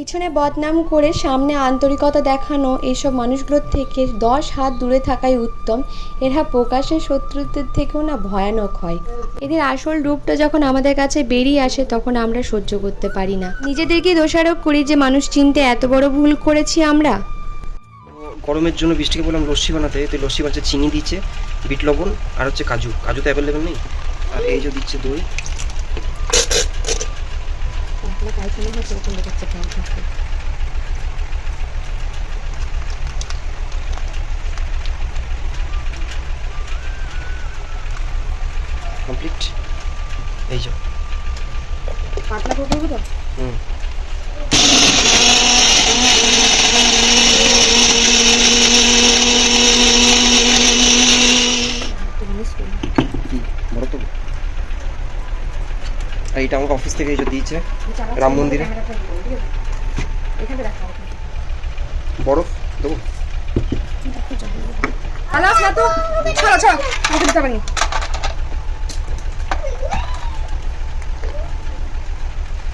পিছনে বদনাম করে সামনে আন্তরিকতা দেখানো এইসব মানুষগুলোর থেকে দশ হাত দূরে থাকাই উত্তম। এরা প্রকাশ্যে শত্রুদের থেকেও না ভয়ানক হয়। এদের আসল রূপটা যখন আমাদের কাছে বেরিয়ে আসে, তখন আমরা সহ্য করতে পারি না। নিজেদেরকেই দোষারোপ করি যে মানুষ চিনতে এত বড় ভুল করেছি আমরা। গরমের জন্য বৃষ্টিকে বললাম লস্যি বানাতে। তো লস্যি বানাচ্ছে, চিনি দিচ্ছে, বিট লবণ আর হচ্ছে কাজু। কাজু তো অ্যাভেলেবেল নেই? আর এই যে দিচ্ছে দই। কমপ্লিট? এই যে। পাতলা করে করব তো। হুম এটা আমাকে অফিস থেকে এই যে দিয়েছে। রাম মন্দিরে। বরফ দেবো। না তো ছাড়ো ছাড়ো। আমাকে দিতে পারিনি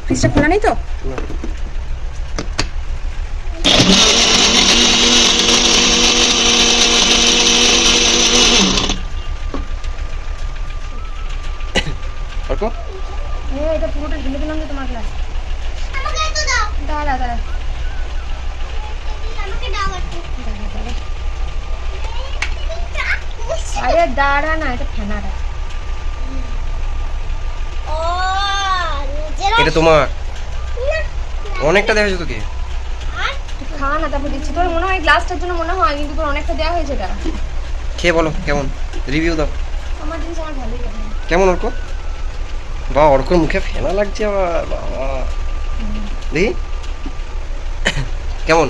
ফ্রিজটা খোলা নেই তো না অর্ক এটা পুরোটা ঢেলে দিলাম যে তোমার গ্লাস দাঁড়া দাঁড়া আরে দাঁড়া এটা ফেনাটা এটা তোমার? অনেকটা দেখা যাচ্ছে তোকে? খা না তারপর দিচ্ছি। তোর মনে হয় গ্লাসটার জন্য মনে হয় কিন্তু তোর অনেকটা দেওয়া হয়েছে এটা। খেয়ে বলো কেমন? রিভিউ দাও। আমার জিনিস আমার ভালোই লাগে। কেমন অর্ক? বা অর্কর মুখে ফেনা লাগছে আবার বাবা। দেখি। কেমন?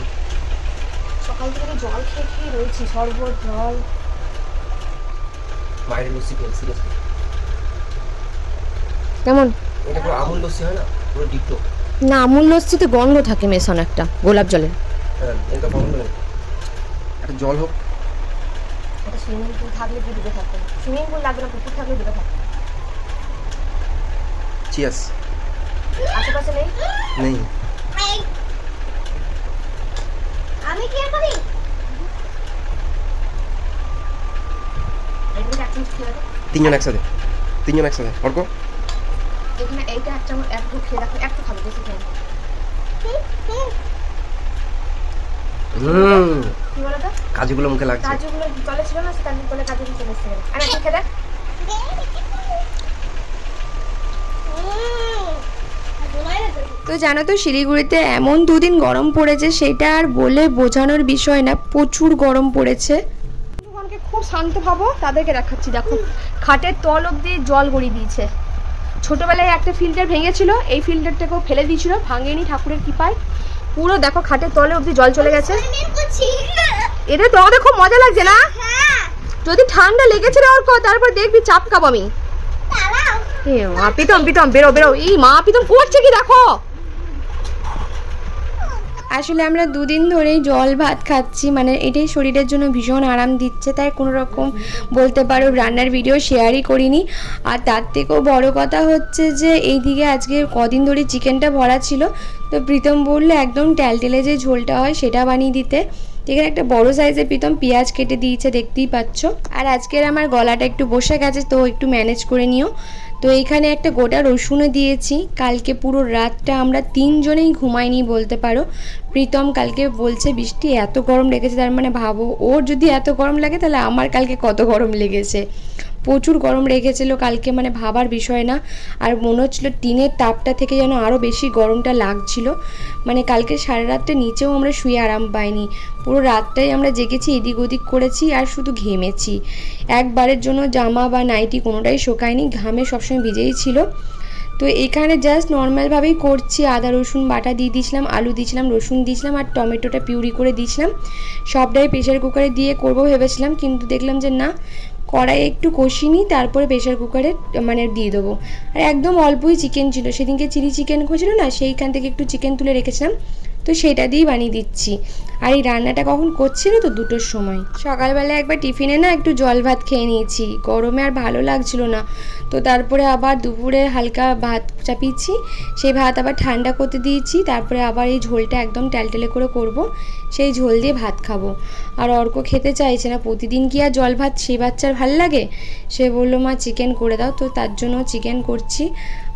সকাল থেকে জল খেয়ে খেয়ে রয়েছি শরবত জল। বাইরের লস্যি সিরিয়াসলি কেমন? এটা পুরো আমুল লস্যি হয় না? পুরো ডিপটো না আমুল লস্যিতে গন্ধ থাকে মেশানো একটা গোলাপ জলের হ্যাঁ এটা বন্ধ নেই। একটা জল হোক। একটা সুইমিং পুল থাকলে কি ডুবে থাকতো সুইমিং পুল লাগবে না পুকুর থাকলে ডুবে থাকতো চিয়াস আশেপাশে নেই? নেই। আমি কি করি এখানে এক চামচ খেয়ে দেখো তিনজন একসাথে তিনজন একসাথে অর্ক? এখানে এইটা এক চামচ খেয়ে একটু খাবে বেশি খেয়ে হুম। তো? কাজুগুলো মুখে লাগছে। কাজুগুলো জলে ছিল না সেটা জলে কাজুগুলো চলে এসেছে। আর একটু খেয়ে দেখ। তো জানো তো শিলিগুড়িতে এমন দুদিন গরম পড়েছে সেটা আর বলে বোঝানোর বিষয় না প্রচুর গরম পড়েছে। খুব শান্ত ভাবো তাদেরকে দেখাচ্ছি। দেখো খাটের তল অব্দি জল গড়িয়ে দিয়েছে। ছোটবেলায় একটা ফিল্টার ভেঙেছিল এই ফিল্টারটাকেও ফেলে দিয়েছিল ভাঙেনি ঠাকুরের কৃপায়। পুরো দেখো খাটের তলে অব্দি জল চলে গেছে। এটা তো আমাদের খুব মজা লাগছে না? যদি ঠান্ডা লেগেছে রে অর্ক তারপর দেখবি চাপ খাব আমি। এ মা পিতম পিতম বেরো বেরো। এই মা পিতম করছে কি দেখো? আসলে আমরা দুদিন ধরেই জল ভাত খাচ্ছি মানে এটাই শরীরের জন্য ভীষণ আরাম দিচ্ছে, তাই কোনো রকম বলতে পারো রান্নার ভিডিও শেয়ারই করিনি। আর তার থেকেও বড় কথা হচ্ছে যে, এই দিকে আজকে কদিন ধরে চিকেনটা ভরা ছিল, তো প্রীতম বলল, একদম ট্যালটেলে যে ঝোলটা হয় সেটা বানিয়ে দিতে। এখানে একটা বড় সাইজের প্রীতম পেঁয়াজ কেটে দিয়েছে, দেখতেই পাচ্ছ। আর আজকের আমার গলাটা একটু বসে গেছে, তো একটু ম্যানেজ করে নিও। তো এইখানে একটা গোটা রসুনও দিয়েছি। কালকে পুরো রাতটা আমরা তিনজনেই ঘুমাইনি বলতে পারো। প্রীতম কালকে বলছে, বৃষ্টি এত গরম লেগেছে। তার মানে ভাবো, ওর যদি এত গরম লাগে, তাহলে আমার কালকে কত গরম লেগেছে? প্রচুর গরম রেখেছিল, কালকে মানে ভাবার বিষয় না। আর মনে হচ্ছিল টিনের তাপটা থেকে যেন আরও বেশি গরমটা লাগছিল। মানে কালকে সারা রাতটা নিচেও আমরা শুয়ে আরাম পাইনি। পুরো রাতটাই আমরা জেগেছি, এদিক ওদিক করেছি আর শুধু ঘেমেছি। একবারের জন্য জামা বা নাইটি কোনোটাই শোকায়নি, ঘামে সবসময় ভিজেই ছিল। তো এখানে জাস্ট নর্মালভাবেই করছি, আদা, রসুন, বাটা দিয়ে দিয়েছিলাম আলু দিয়েছিলাম রসুন দিয়েছিলাম আর টমেটোটা পিউরি করে দিয়েছিলাম সবটাই প্রেশার কুকারে দিয়ে করব ভেবেছিলাম, কিন্তু দেখলাম যে না কড়াই একটু কষিয়ে নিই, তারপরে প্রেশার কুকারে মানে দিয়ে দেবো। আর একদম অল্পই চিকেন ছিল, সেদিনকে চিলি চিকেন খুঁজলো না, সেইখান থেকে একটু চিকেন তুলে রেখেছিলাম, তো সেটা দিয়েই বানিয়ে দিচ্ছি। আর এই রান্নাটা কখন করছিল তো দুটোর সময়? সকালবেলা একবার টিফিনে না একটু জল ভাত খেয়ে নিয়েছি। গরমে আর ভালো লাগছিল না। তো তারপরে আবার দুপুরে হালকা ভাত চাপিয়েছি, সেই ভাত আবার ঠান্ডা করতে দিয়েছি, তারপরে আবার এই ঝোলটা একদম ট্যালটেলে করে করব, সেই ঝোল দিয়ে ভাত খাব। আর অর্ক খেতে চাইছে না, প্রতিদিন কি আর জল ভাত সেই বাচ্চার ভালো লাগে? সে বলল, মা চিকেন করে দাও। তো তার জন্য চিকেন করছি।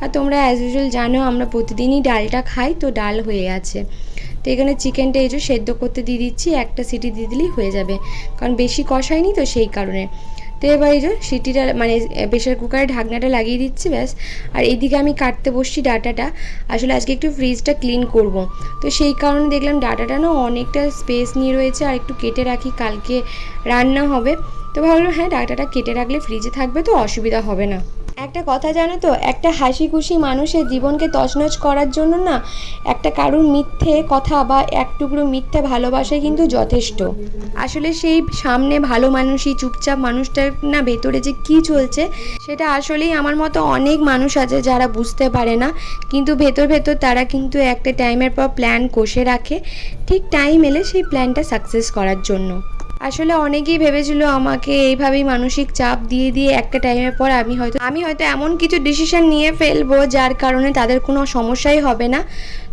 আর তোমরা অ্যাজ ইউজুয়াল জানো, আমরা প্রতিদিনই ডালটা খাই, তো ডাল হয়ে আছে। তো এখানে চিকেনটা এই যে সেদ্ধ করতে দিয়ে দিচ্ছি, একটা সিটি দিয়ে দিলেই হয়ে যাবে। কারণ বেশি কষায়নি তো সেই কারণে। তো এবার এই যে সিটিটা মানে প্রেশার কুকারে ঢাকনাটা লাগিয়ে দিচ্ছি ব্যাস। আর এদিকে আমি কাটতে বসছি ডাটাটা। আসলে আজকে একটু ফ্রিজটা ক্লিন করব। তো সেই কারণে দেখলাম ডাটাটা না অনেকটা স্পেস নিয়ে রয়েছে আর একটু কেটে রাখি, কালকে রান্না হবে। তো ভাবলাম হ্যাঁ ডাটাটা কেটে রাখলে ফ্রিজে থাকবে তো অসুবিধা হবে না। একটা কথা জানো তো, একটা হাসি খুশি মানুষের জীবনকে তছনছ করার জন্য না একটা কারুর মিথ্যে কথা বা এক টুকরো মিথ্যে ভালোবাসাই কিন্তু যথেষ্ট। আসলে সেই সামনে ভালো মানুষই চুপচাপ মানুষটার না ভেতরে যে কি চলছে, সেটা আসলেই আমার মতো অনেক মানুষ আছে যারা বুঝতে পারে না। কিন্তু ভেতর ভেতর তারা কিন্তু একটা টাইমের পর প্ল্যান কষে রাখে। ঠিক টাইম এলে সেই প্ল্যানটা সাকসেস করার জন্য। আসলে অনেকেই ভেবেছিল আমাকে এইভাবেই মানসিক চাপ দিয়ে দিয়ে একটা টাইমের পর আমি হয়তো আমি হয়তো এমন কিছু ডিসিশন নিয়ে ফেলব যার কারণে তাদের কোনো সমস্যাই হবে না।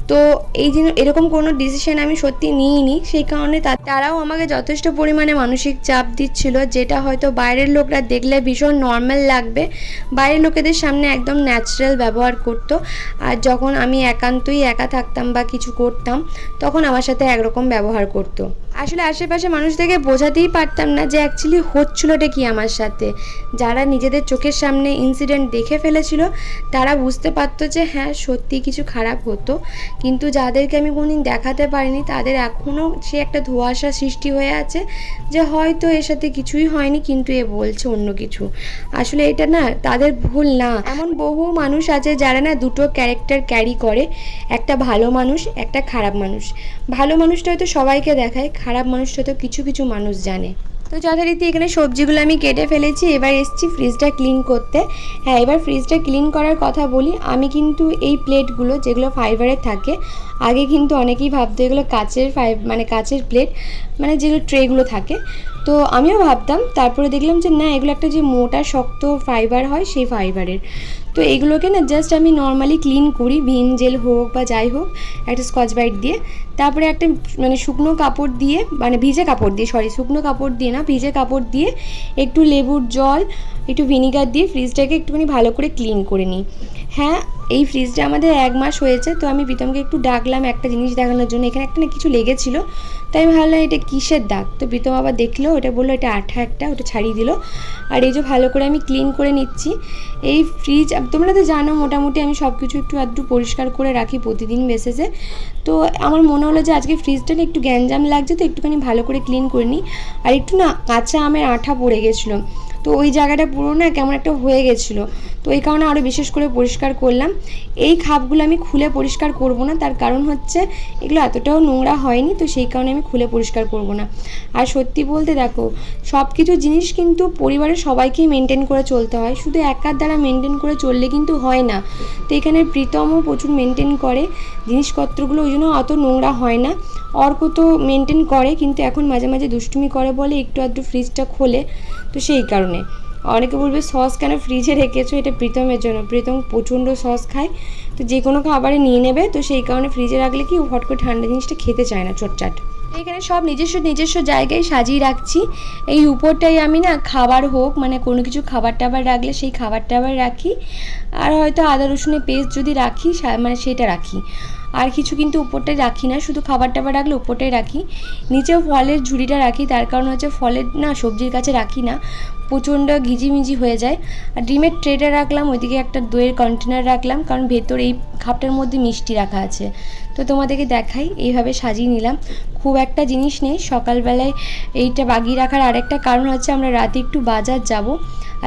তো এই দিন এরকম কোনো ডিসিশন আমি সত্যি নিইনি। সেই কারণে তারাও আমাকে যথেষ্ট পরিমাণে মানসিক চাপ দিচ্ছিল, যেটা হয়তো বাইরের লোকরা দেখলে ভীষণ নর্মাল লাগবে। বাইরের লোকেদের সামনে একদম ন্যাচারাল ব্যবহার করতো। আর যখন আমি একান্তই একা থাকতাম বা কিছু করতাম, তখন আমার সাথে একরকম ব্যবহার করতো। আসলে আশেপাশে মানুষদেরকে বোঝাতেই পারতাম না যে অ্যাকচুয়ালি হচ্ছিলোটা কি আমার সাথে। যারা নিজেদের চোখের সামনে ইনসিডেন্ট দেখে ফেলেছিল, তারা বুঝতে পারতো যে হ্যাঁ সত্যি কিছু খারাপ হতো। কিন্তু যাদেরকে আমি কোনোদিন দেখাতে পারিনি, তাদের এখনও সে একটা ধোঁয়াশা সৃষ্টি হয়ে আছে যে হয়তো এর সাথে কিছুই হয়নি, কিন্তু এ বলছে অন্য কিছু। আসলে এটা না তাদের ভুল না। এমন বহু মানুষ আছে যারা না দুটো ক্যারেক্টার ক্যারি করে, একটা ভালো মানুষ, একটা খারাপ মানুষ। ভালো মানুষটা হয়তো সবাইকে দেখায় খারাপ মানুষটা তো কিছু কিছু মানুষ জানে। তো যথারীতি এখানে সবজিগুলো আমি কেটে ফেলেছি, এবার এসছি ফ্রিজটা ক্লিন করতে। হ্যাঁ এবার ফ্রিজটা ক্লিন করার কথা বলি, আমি কিন্তু এই প্লেটগুলো যেগুলো ফাইবারের থাকে, আগে কিন্তু অনেকেই ভাবতো এগুলো কাচের ফাই মানে কাচের প্লেট মানে যেগুলো ট্রেগুলো থাকে। তো আমিও ভাবতাম, তারপরে দেখলাম যে না, এগুলো একটা যে মোটা, শক্ত ফাইবার হয়, সেই ফাইবারের তো এগুলোকে না জাস্ট আমি নর্মালি ক্লিন করি, ভিম জেল হোক বা যাই হোক, একটা স্কচ ব্রাইট দিয়ে। তারপরে একটা মানে শুকনো কাপড় দিয়ে মানে ভিজে কাপড় দিয়ে সরি শুকনো কাপড় দিয়ে না, ভিজে কাপড় দিয়ে একটু লেবুর জল, একটু ভিনিগার দিয়ে ফ্রিজটাকে একটুখানি ভালো করে ক্লিন করে নিই। হ্যাঁ এই ফ্রিজটা আমাদের এক মাস হয়েছে, তো আমি প্রীতমকে একটু ডাকলাম একটা জিনিস দেখানোর জন্য। এখানে একটা না কিছু লেগেছিল তাই আমি ভাবলাম এটা কিসের দাগ? তো প্রীতম আবার দেখল, ওটা বলল এটা আঠা একটা, ওটা ছাড়িয়ে দিল। আর এই যে ভালো করে আমি ক্লিন করে নিচ্ছি, এই ফ্রিজ তোমরা তো জানো মোটামুটি আমি সব কিছু একটু আধটু পরিষ্কার করে রাখি প্রতিদিন বেসেসে তো আমার মনে হলো যে আজকে ফ্রিজটা না একটু গ্যাঞ্জাম লাগছে, তো একটুখানি ভালো করে ক্লিন করে নিই। আর একটু না কাঁচা আমের আঠা পড়ে গেছিল, তো ওই জায়গাটা পুরো না কেমন একটা হয়ে গেছিল। তো এই কারণে আরও বিশেষ করে পরিষ্কার করলাম। এই খাপগুলো আমি খুলে পরিষ্কার করব না, তার কারণ হচ্ছে এগুলো এতটাও নোংরা হয়নি, তো সেই কারণে আমি খুলে পরিষ্কার করব না। আর সত্যি বলতে দেখো সব কিছু জিনিস কিন্তু পরিবারের সবাইকেই মেনটেন করে চলতে হয়, শুধু একার দ্বারা মেনটেন করে চললে কিন্তু হয় না। তো এখানে প্রীতমও প্রচুর মেনটেন করে, জিনিসপত্রগুলো ওই জন্য অত নোংরা হয় না। অর্ক তো মেনটেন করে, কিন্তু এখন মাঝে মাঝে দুষ্টুমি করে বলে একটু আধটু ফ্রিজটা খোলে, তো সেই কারণে। অনেকে বলবে সস কেন ফ্রিজে রেখেছো? এটা প্রীতমের জন্য। প্রীতম প্রচণ্ড সস খায়। তো যে কোনো খাবারে নিয়ে নেবে। তো সেই কারণে ফ্রিজে রাখলে কি হট করে ঠান্ডা জিনিসটা খেতে চায় না, চটচাট। এখানে সব নিজস্ব নিজস্ব জায়গায় সাজিয়ে রাখছি। এই উপরটাই আমি না খাবার হোক মানে কোনো কিছু খাবার টাবার রাখলে সেই খাবার টাবার রাখি। আর হয়তো আদা, রসুনের পেস্ট যদি রাখি মানে সেটা রাখি। আর কিছু কিন্তু উপরটাই রাখি না, শুধু খাবার টাবার রাখলে উপরটাই রাখি। নিচেও ফলের ঝুড়িটা রাখি, তার কারণ হচ্ছে ফলের না সবজির কাছে রাখি না। প্রচণ্ড ঘিজিমিজি হয়ে যায়। আর ডিমের ট্রেটা রাখলাম, ওইদিকে একটা দইয়ের কন্টেনার রাখলাম, কারণ ভেতর এই খাপটার মধ্যে মিষ্টি রাখা আছে। তো তোমাদেরকে দেখাই, এইভাবে সাজিয়ে নিলাম। খুব একটা জিনিস নেই, সকালবেলায় এইটা বাগিয়ে রাখার আরেকটা কারণ হচ্ছে আমরা রাতে একটু বাজার যাব।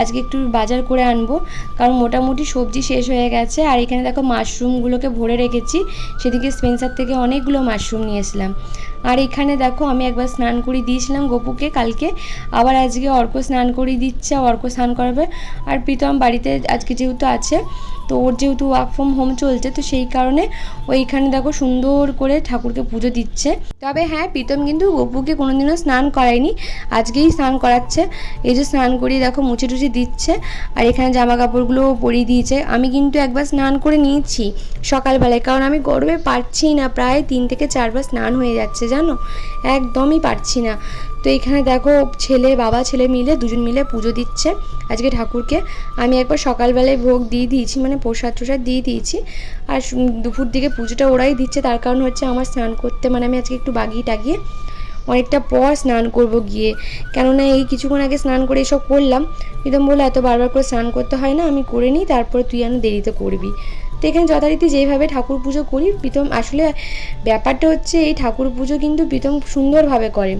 আজকে একটু বাজার করে আনব, কারণ মোটামুটি সবজি শেষ হয়ে গেছে। আর এখানে দেখো মাশরুমগুলোকে ভরে রেখেছি সেদিকে স্পেন্সার থেকে অনেকগুলো মাশরুম নিয়েছিলাম আর এখানে দেখো আমি একবার স্নান করিয়ে দিয়েছিলাম গপুকে কালকে। আবার আজকে অর্ক স্নান করিয়ে দিচ্ছে অর্ক স্নান করাবে। আর প্রীতম বাড়িতে আজকে যেহেতু আছে, তো ওর যেহেতু ওয়ার্ক ফ্রম হোম চলছে, তো সেই কারণে ওইখানে দেখো সুন্দর করে ঠাকুরকে পুজো দিচ্ছে। তবে হ্যাঁ প্রীতম কিন্তু গপুকে কোনোদিনও স্নান করায়নি, আজকেই স্নান করাচ্ছে। এই যে স্নান করিয়ে দেখো মুছে টুচে দিচ্ছে, আর এখানে জামা কাপড়গুলো পরিয়ে দিয়েছে। আমি কিন্তু একবার স্নান করে নিয়েছি সকালবেলায়, কারণ আমি গরমে পারছি না, প্রায় তিন থেকে চারবার স্নান হয়ে যাচ্ছে জানো? একদমই পারছি না। তো এখানে দেখো ছেলে, বাবা, ছেলে মিলে দুজন মিলে পুজো দিচ্ছে আজকে ঠাকুরকে। আমি একবার সকালবেলায় ভোগ দিয়ে দিয়েছি মানে প্রসাদ টসাদ দিয়ে দিয়েছি। আর দুপুর দিকে পুজোটা ওরাই দিচ্ছে, তার কারণ হচ্ছে আমার স্নান করতে মানে আমি আজকে একটু বাগিয়ে টাগিয়ে অনেকটা পর স্নান করব গিয়ে। কেননা এই কিছুক্ষণ আগে স্নান করে এসব করলাম। প্রীতম বলে এত বারবার করে স্নান করতে হয় না, আমি করে নিই, তারপরে তুই যেন দেরিতে করবি। তো এখানে যথারীতি যেভাবে ঠাকুর পুজো করি, প্রীতম আসলে ব্যাপারটা হচ্ছে এই ঠাকুর পুজো কিন্তু প্রীতম সুন্দরভাবে করে।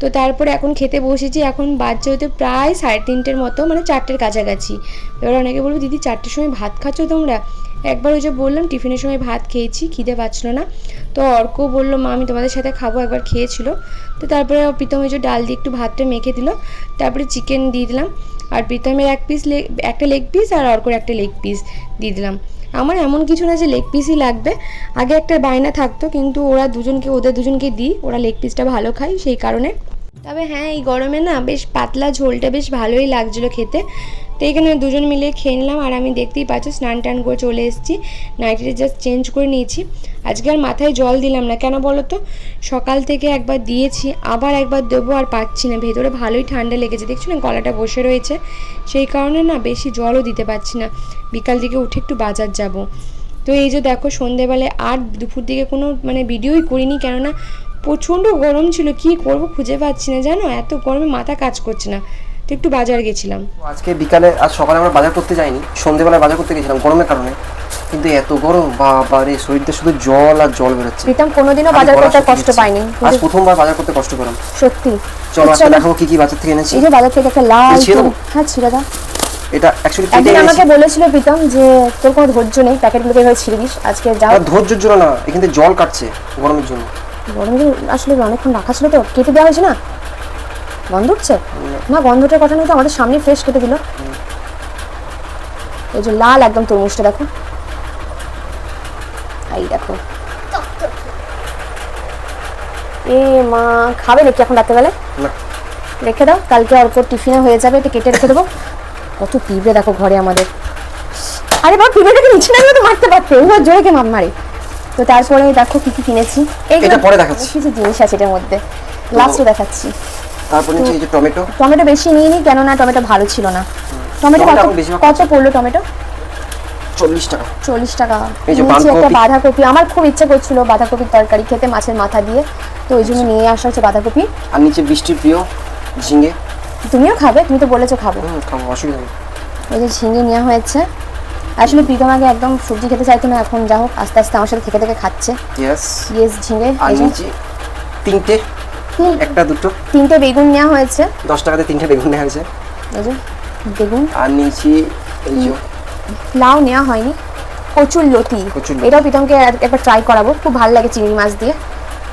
তো তারপর এখন খেতে বসেছি, এখন বাজছে হতে প্রায় সাড়ে তিনটের মতো মানে চারটের কাছাকাছি। এবার অনেকে বলব, দিদি, চারটের সময় ভাত খাচ্ছ তোমরা? একবার ওই যে বললাম, টিফিনের সময় ভাত খেয়েছি, খিদে পাচ্ছিল না। তো অর্ক বলল, মা, আমি তোমাদের সাথে খাব। একবার খেয়েছিল। তো তারপরে প্রীতম ওই যে ডাল দিয়ে একটু ভাতটা মেখে দিল। তারপরে চিকেন দিয়ে দিলাম। আর প্রীতমের এক পিস লেগ একটা লেগ পিস আর অর্কর একটা লেগ পিস দিয়ে দিলাম। আমার এমন কিছু না যে লেগ পিসই লাগবে। আগে একটা বায়না থাকতো, কিন্তু ওরা দুজনকে, ওদের দুজনকে দিই, ওরা লেগ পিসটা ভালো খায়, সেই কারণে তবে হ্যাঁ এই গরমে না বেশ পাতলা ঝোলটা বেশ ভালোই লাগছিল খেতে। তো এখানে দুজন মিলে খেয়ে নিলাম আর আমি দেখতেই পাচ্ছি স্নান টান করে চলে এসেছি। নাইটিটা জাস্ট চেঞ্জ করে নিয়েছি। আজকে আর মাথায় জল দিলাম না। কেন বলো তো? সকাল থেকে একবার দিয়েছি, আবার একবার দেবো আর পাচ্ছি না। ভেতরে ভালোই ঠান্ডা লেগেছে। দেখছ না গলাটা বসে রয়েছে? সেই কারণে না বেশি জলও দিতে পারছি না। বিকাল দিকে উঠে একটু বাজার যাব। তো এই যে দেখো সন্ধেবেলায় আর দুপুর দিকে কোনো মানে ভিডিওই করিনি। কেননা প্রচণ্ড গরম ছিল কি করব খুঁজে পাচ্ছি না জানো? এত গরমে মাথা কাজ করছে না। তো একটু বাজার গেছিলাম। আজকে বিকালে আজ সকালে আমরা বাজার করতে যাইনি সন্ধেবেলায় বাজার করতে গেছিলাম গরমের কারণে। কিন্তু এত গরম বাবা রে শরীরটা শুধু জল আর জল বেরোচ্ছে। প্রীতম কোনোদিনও বাজার করতে কষ্ট পাইনি। আজ প্রথমবার বাজার করতে কষ্ট পেলাম। সত্যি। চলো আজকে। দেখাবো কি কি বাজার থেকে এনেছি। এই যে বাজার থেকে একটা লাল হ্যাঁ ছিল দা এটা অ্যাকচুয়ালি কেটে একদিন এনেছি আমাকে বলেছিল প্রীতম যে তোর কোনো ধৈর্য নেই প্যাকেটগুলোকে এভাবে ছিঁড়ে দিস আজকে যাও আর ধৈর্যের জন্য না এখান জল কাটছে গরমের জন্য। গরমে যে আসলে অনেকক্ষণ রাখা ছিল তো কেটে দেওয়া হয়েছে না? গন্ধ উঠছে? না গন্ধটার কথা নয় তো আমাদের সামনে ফ্রেশ কেটে দিল। এই যে লাল একদম তরমুজটা দেখো। এই দেখো। এ মা খাবে নাকি এখন রাত্রেবেলায়? রেখে দাও কালকে অল্প টিফিনে হয়ে যাবে এটা কেটে রেখে দেবো। কত পিঁপড়ে দেখো ঘরে আমাদের। আরে বাবা পিঁপড়েটাকে নিচে নামিয়ে তো মারতে পারতে এবার জোরে কে মাপ মারে তো তারপরে দেখো কি কি কিনেছি। এটা পরে দেখাচ্ছি। কিছু জিনিস আছে এটার মধ্যে। লাস্টে দেখাচ্ছি। তারপর নিচে এই যে টমেটো। টমেটো বেশি নিয়ে নিই কেননা টমেটো ভালো ছিল না। টমেটো কত কত পড়ল টমেটো? চল্লিশ টাকা। চল্লিশ টাকা। এই যে নিয়েছি একটা বাঁধাকপি। আমার খুব ইচ্ছে করছিল বাঁধাকপির তরকারি খেতে মাছের মাথা দিয়ে। তো ওই জন্য নিয়ে আসা হচ্ছে বাঁধাকপি। আর নিচে বৃষ্টির প্রিয় ঝিঙে। তুমিও খাবে? তুমি তো বলেছ খাব। খাব অসুবিধা নেই। এই যে ঝিঙে নেওয়া হয়েছে। আসলে প্রীতম আগে একদম সবজি খেতে চাইতো না এখন যা হোক আস্তে আস্তে আমার সাথে থেকে থেকে খাচ্ছে। ইয়েস ইয়েস ঝিঙে তিনটে একটা দুটো। তিনটে বেগুন নেওয়া হয়েছে। দশ টাকাতে তিনটে বেগুন নেওয়া হয়েছে। বেগুন। আর যে। লাউ নেওয়া হয়নি কচুর লতি। এটাও প্রীতমকে এক- একবার ট্রাই করাবো খুব ভালো লাগে চিংড়ি মাছ দিয়ে।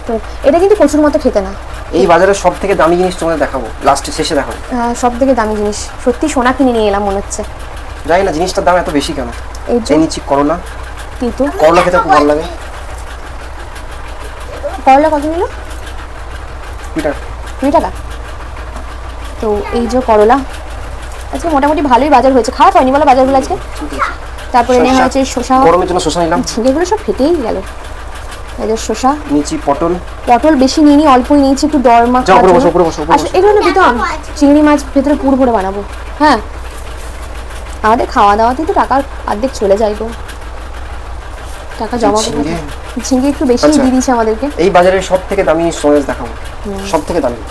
তো এটা কিন্তু কচুর মতো খেতে না। এই বাজারে সব থেকে দামি জিনিস তোমাদের দেখাবো লাস্টে শেষে দেখাবো। সব থেকে দামি জিনিস। সত্যি সোনা কিনে নিয়ে এলাম মনে হচ্ছে। জানি না জিনিসটার দাম এত বেশি কেন? এই নিচ্ছি করলা। তিতু। করলা খেতে খুব ভালো লাগে। করলা কত নিল? কুড়ি টাকা। তো এই যে করলা আজকে মোটামুটি ভালোই বাজার হয়েছে। খারাপ হয়নি বলো বাজারগুলো আজকে? আছে তারপরে নেওয়া। হয়েছে শসা। গরমের জন্য শসা নিলাম। ঝিঙেগুলো সব ফেটেই গেল। এই যে শসা। নিচি পটল। পটল বেশি নিয়ে নি অল্পই নিয়েছি। একটু দরমা আচ্ছা। এগুলো না দিতাম চিংড়ি মাছ ভেতরে পুরো ভরে বানাবো। হ্যাঁ। আমাদের খাওয়া দাওয়াতেই তো টাকা অর্ধেক চলে যায় গো। টাকা জমা করে ঝিঙে। ঝিঙে একটু বেশি আচ্ছা। দিয়ে দিয়েছে আমাদেরকে। এই বাজারের সব থেকে দামি স্টোরেজ দেখাবো। সব থেকে দামি।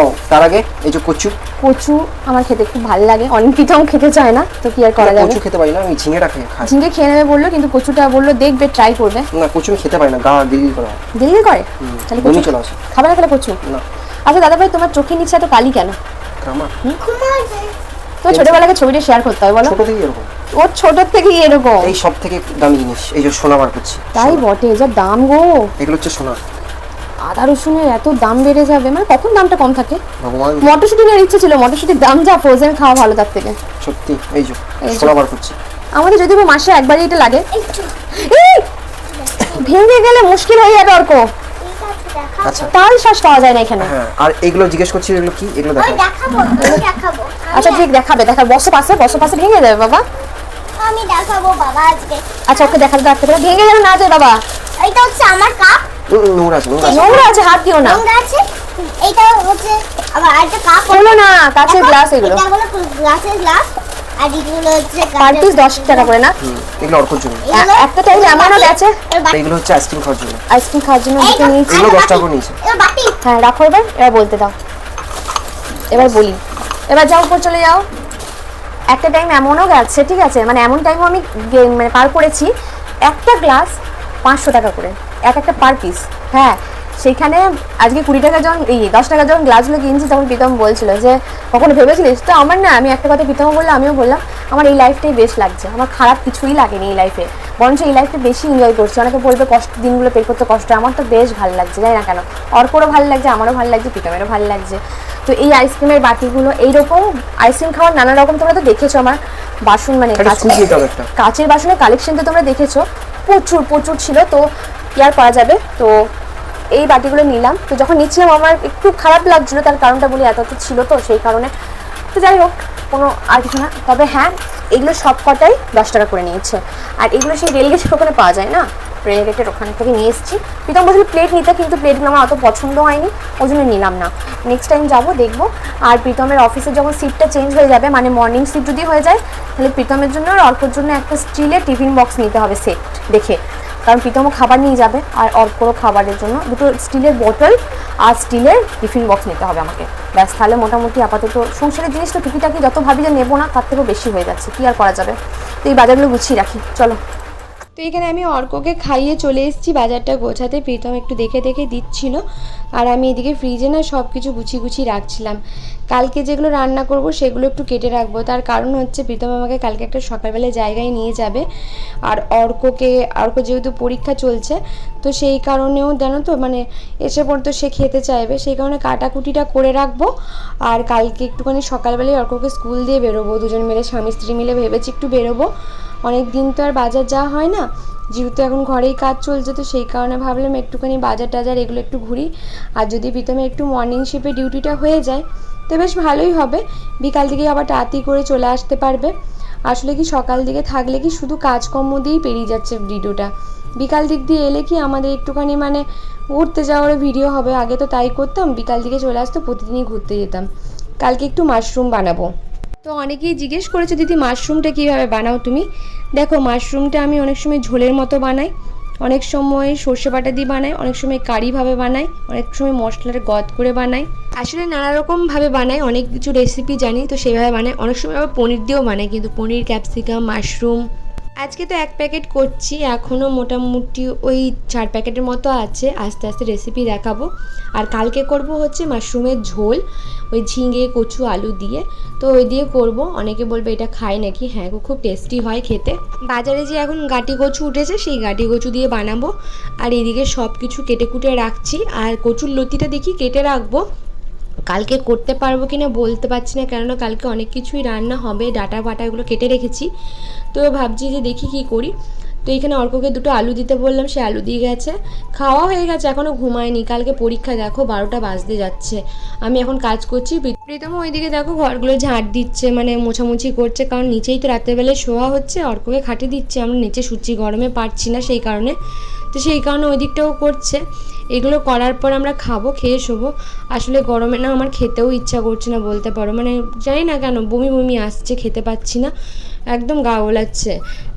ও তার আগে এই যে কচু। কচু আমার খেতে খুব ভালো লাগে। অনেক পিঠাও খেতে চায় না তো কি আর করা যাবে? কচু খেতে পারি না আমি ঝিঙেটা খেয়ে খাই। ঝিঙে খেয়ে নেবে বলল কিন্তু কচুটা বলল দেখবে ট্রাই করবে। না কচু আমি খেতে পারি না গা দিদি করে। দেরি করে? তাহলে কচু চলে আসে। খাবে না তাহলে কচু? না। আচ্ছা দাদা ভাই তোমার চোখের নিচে এত কালি কেন? আমার তোমার ছোটবেলাকে ছবিটা শেয়ার করতে হয় বলো? ছোট থেকে এরকম। ওর ছোটোর থেকেই এরকম? এই সব থেকে দামি জিনিস এই যে সোনা বার করছি তাই বটে যা দাম গো। এগুলো হচ্ছে সোনা। আদা রসুনের এত দাম বেড়ে যাবে মানে কখন দামটা কম থাকে? মটরশুঁটি নেওয়ার ইচ্ছে ছিল মটরশুঁটির দাম যা ফ্রোজেন খাওয়া ভালো তার থেকে। সত্যি এই যে। সোনা বার করছি। আমাদের যদি মাসে একবারই এটা লাগে। ভেঙে গেলে মুশকিল হয়ে যাবে অর্ক। আচ্ছা। তাল শ্বাস পাওয়া যায় না এখানে। হ্যাঁ আর এগুলো জিজ্ঞেস করছি এগুলো কি? এগুলো দেখাবো দেখাবো। আচ্ছা ঠিক দেখাবে দেখা বসো পাশে বসো পাশে ভেঙে যাবে বাবা। আমি দেখাবো বাবা আজকে। আচ্ছা ওকে দেখাতে রাখতে পারে ভেঙে যেন না যায় বাবা। এইটা হচ্ছে আমার কাপ। নোংরা আছে নোংরা আছে। হাত দিও না। নোংরা আছে। এইটা হচ্ছে আবার আরেকটা কাপ। হলো না কাছের গ্লাস এগুলো। এটা হলো গ্লাসের গ্লাস। আর এগুলো হচ্ছে পার পিস দশ টাকা করে না? এগুলো অর্কর জন্য। একটা টাইম এমনও গেছে এগুলো হচ্ছে আইসক্রিম খাওয়ার জন্য। আইসক্রিম খাওয়ার জন্য দুটো নিয়েছি। এগুলো আরেকটা দশ টাকা করে নিয়েছে। হ্যাঁ রাখো এবার এবার বলতে দাও। এবার বলি। এবার যাও উপর চলে যাও। একটা টাইম এমনও গেছে ঠিক আছে? মানে এমন টাইমও আমি মানে পার করেছি একটা গ্লাস পাঁচশো টাকা করে। এক একটা পার পিস হ্যাঁ সেইখানে আজকে কুড়ি টাকা যখন এই দশ টাকা যখন গ্লাসগুলো কিনছি তখন প্রীতম বলছিল যে কখনো ভেবেছিলিস? তো আমার না আমি একটা কথা প্রীতম বললাম আমিও বললাম আমার এই লাইফটাই বেশ লাগছে। আমার খারাপ কিছুই লাগেনি এই লাইফে বরঞ্চ এই লাইফটা বেশি এনজয় করছি। অনেকে বলবে কষ্ট দিনগুলো পের করতে কষ্ট আমার তো বেশ ভালো লাগছে জানি না কেন। অর্করও ভালো লাগছে আমারও ভালো লাগছে প্রীতমেরও ভালো লাগছে। তো এই আইসক্রিমের বাটিগুলো এইরকম আইসক্রিম খাওয়ার নানা রকম তোমরা তো দেখেছ আমার বাসন মানে কাচের বাসনের কালেকশন তো তোমরা দেখেছ। প্রচুর প্রচুর ছিল তো কি আর করা যাবে? তো এই বাটিগুলো নিলাম। তো যখন নিচ্ছিলাম, আমার একটু খারাপ লাগছিল, তার কারণটা বলি, এত ছিল তো, সেই কারণে। তো যাই হোক, কোনো আর কিছু না। তবে হ্যাঁ এগুলো সব কটাই দশ টাকা করে নিয়েছে। আর এগুলো সেই রেলগেটের ওখানে পাওয়া যায় না? রেলগেটের ওখান থেকে নিয়ে এসেছি। প্রীতম বলছিল প্লেট নিতে, কিন্তু প্লেটগুলো আমার অত পছন্দ হয়নি, ওই জন্য নিলাম না। নেক্সট টাইম যাব, দেখব। আর প্রীতমের অফিসে যখন সিটটা চেঞ্জ হয়ে যাবে মানে মর্নিং সিট যদি হয়ে যায়, তাহলে প্রীতমের জন্য আর অল্পর জন্য একটা স্টিলের টিফিন বক্স নিতে হবে সেট দেখে। কারণ প্রীতমও খাবার নিয়ে যাবে আর অর্করও খাবারের জন্য। দুটো স্টিলের বোতল আর স্টিলের টিফিন বক্স নিতে হবে আমাকে। ব্যাস, তাহলে মোটামুটি আপাতত সংসারের জিনিস তো টুকিটাকি যত ভাবি যে নেব না, তার থেকেও বেশি হয়ে যাচ্ছে। কী আর করা যাবে? তো এই বাজারগুলো গুছিয়ে রাখি। চলো। তো এখানে আমি অর্ককে খাইয়ে চলে এসেছি, বাজারটা গোছাতে। প্রীতম একটু দেখে দেখে দিচ্ছিল। আর আমি এদিকে ফ্রিজে না সব কিছু গুছিয়ে গুছিয়ে রাখছিলাম। কালকে যেগুলো রান্না করব সেগুলো একটু কেটে রাখব। তার কারণ হচ্ছে প্রীতম আমাকে কালকে একটা সকালবেলা জায়গায় নিয়ে যাবে। আর অর্ককে, অর্ক যেহেতু পরীক্ষা চলছে, তো সেই কারণেও জানো তো মানে এসে পড়তো সে খেতে চাইবে। সেই কারণে কাটাকুটিটা করে রাখব। আর কালকে একটুখানি সকালবেলায় অর্ককে স্কুল দিয়ে বেরোবো। দুজন মিলে স্বামী স্ত্রী মিলে ভেবেছি একটু বেরোবো। অনেক দিন তো আর বাজার যাওয়া হয় না। যেহেতু এখন ঘরেই কাজ চলছে, তো সেই কারণে ভাবলাম একটুখানি বাজার টাজার এগুলো একটু ঘুরি। আর যদি প্রথমে একটু মর্নিং শিপে ডিউটিটা হয়ে যায়, তো বেশ ভালোই হবে। বিকাল দিকে আবার তাড়াতাড়ি করে চলে আসতে পারবে। আসলে কি সকাল দিকে থাকলে কি শুধু কাজকর্ম দিয়েই পেরিয়ে যাচ্ছে ভিডিওটা? বিকাল দিক দিয়ে এলে কি আমাদের একটুখানি মানে ঘুরতে যাওয়ার ভিডিও হবে। আগে তো তাই করতাম, বিকাল দিকে চলে আসতো, প্রতিদিনই ঘুরতে যেতাম। কালকে একটু মাশরুম বানাবো। তো অনেকেই জিজ্ঞেস করেছে, দিদি মাশরুমটা কীভাবে বানাও তুমি? দেখো মাশরুমটা আমি অনেক সময় ঝোলের মতো বানাই। অনেক সময় সর্ষে বাটা দিয়ে বানাই, অনেক সময় কারিভাবে বানাই, অনেক সময় মশলার গদ করে বানাই। আসলে নানা রকমভাবে বানাই, অনেক কিছু রেসিপি জানি, তো সেইভাবে বানাই। অনেক সময় আবার পনির দিয়েও বানাই, কিন্তু পনির, ক্যাপসিকাম মাশরুম আজকে তো এক প্যাকেট করছি, এখনও মোটামুটি ওই চার প্যাকেটের মতো আছে। আস্তে আস্তে রেসিপি দেখাবো। আর কালকে করব হচ্ছে মাশরুমের ঝোল, ওই ঝিঙে, কচু, আলু দিয়ে। তো ওই দিয়ে করব। অনেকে বলবে এটা খায় নাকি? হ্যাঁ গো, খুব টেস্টি হয় খেতে। বাজারে যে এখন গাটি কচু উঠেছে, সেই গাটি কচু দিয়ে বানাবো। আর এদিকে সব কিছু কেটে কুটে রাখছি। আর কচুর লতিটা দেখি কেটে রাখব। কালকে করতে পারব কি না বলতে পারছি না, কেননা কালকে অনেক কিছুই রান্না হবে, ডাটা বাটা এগুলো কেটে রেখেছি। তো ভাবছি যে দেখি কি করি। তো এখানে অর্ককে দুটো আলু দিতে বললাম, সে আলু দিয়ে গেছে। খাওয়া হয়ে গেছে এখনও ঘুমায়নি। কালকে পরীক্ষা, দেখো বারোটা বাজতে যাচ্ছে। আমি এখন কাজ করছি প্রী- প্রীতম ওইদিকে দেখো ঘরগুলো ঝাঁট দিচ্ছে মানে মোছামুছি করছে, কারণ নিচেই তো রাত্রেবেলায় শোয়া হচ্ছে, অর্ককে খাটে দিচ্ছে। আমরা নিচে শুচ্ছি গরমে পারছি না সেই কারণে। তো সেই কারণে ওই দিকটাও করছে। এগুলো করার পর আমরা খাব, খেয়ে শোবো। আসলে গরমে না আমার খেতেও ইচ্ছা করছে না বলতে পারো। মানে জানি না কেন, বমি বমি আসছে, খেতে পাচ্ছি না। একদম গা গোলাচ্ছে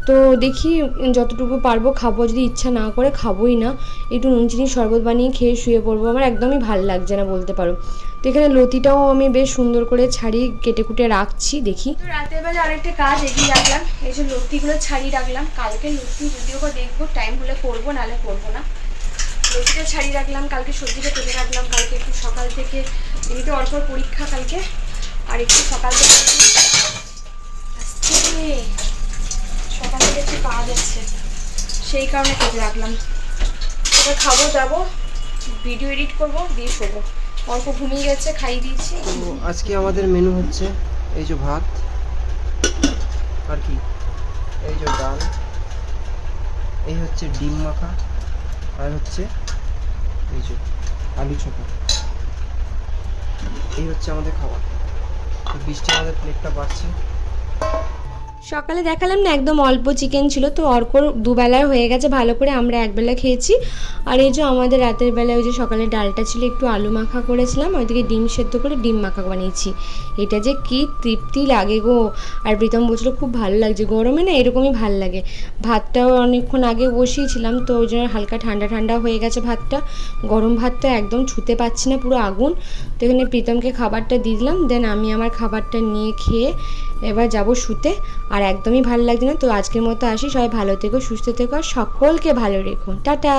তো দেখি যতটুকু পারব খাব, যদি ইচ্ছা না করে খাবোই না। একটু নুন, চিনি, শরবত বানিয়ে খেয়ে শুয়ে পড়ব। আমার একদমই ভালো লাগছে না বলতে পারো। তো এখানে লতিটাও আমি বেশ সুন্দর করে ছাড়িয়ে কেটে কুটে রাখছি, দেখি। রাতের বেলা আরেকটা কাজ এগিয়ে রাখলাম। এই যে লতিগুলো ছাড়িয়ে রাখলাম। কালকে লতি যদিও বা দেখব টাইম হলে করব, নাহলে করব না। লতিটা ছাড়িয়ে রাখলাম, কালকে সবজিটা কেটে রাখলাম, কালকে একটু সকাল থেকে এমনিতে অল্প পরীক্ষা কালকে, আর একটু সকাল থেকে সকাল থেকে একটু পাওয়া যাচ্ছে সেই কারণে কেটে রাখলাম। এবার খাব, যাব ভিডিও এডিট করব, দিয়ে শোবো। অল্প ঘুমিয়ে গেছে, খাইয়ে দিয়েছি। আজকে আমাদের মেনু হচ্ছে এই যে ভাত, আর কি? এই যে ডাল, এই হচ্ছে ডিম মাখা, আর হচ্ছে এই যে আলু চোখা এই হচ্ছে আমাদের খাবার। বৃষ্টি আমাদের প্লেটটা বাড়ছে। সকালে দেখালাম না, একদম অল্প চিকেন ছিল তো অর্কর দুবেলার হয়ে গেছে, ভালো করে আমরা একবেলা খেয়েছি। আর এই যে আমাদের রাতের বেলায় ওই যে সকালে ডালটা ছিল, একটু আলু মাখা করেছিলাম, ওইদিকে ডিম সেদ্ধ করে ডিম মাখা বানিয়েছি। এটা যে কি তৃপ্তি লাগে গো। আর প্রীতম বলছিল, খুব ভালো লাগছে, গরমে না এরকমই ভালো লাগে। ভাতটাও অনেকক্ষণ আগে বসিয়েছিলাম, তো ওই জন্য হালকা ঠান্ডা ঠান্ডা হয়ে গেছে ভাতটা। গরম ভাতটা একদম ছুতে পাচ্ছি না, পুরো আগুন। তো এখানে প্রীতমকে খাবারটা দিয়ে দিলাম, দেন আমি আমার খাবারটা নিয়ে খেয়ে এবার যাব শুতে। আর একদমই ভালো লাগছে না। তো আজকের মতো আসি। সবাই ভালো থেকো, সুস্থ থেকো, আর সকলকে ভালো রেখো। টাটা!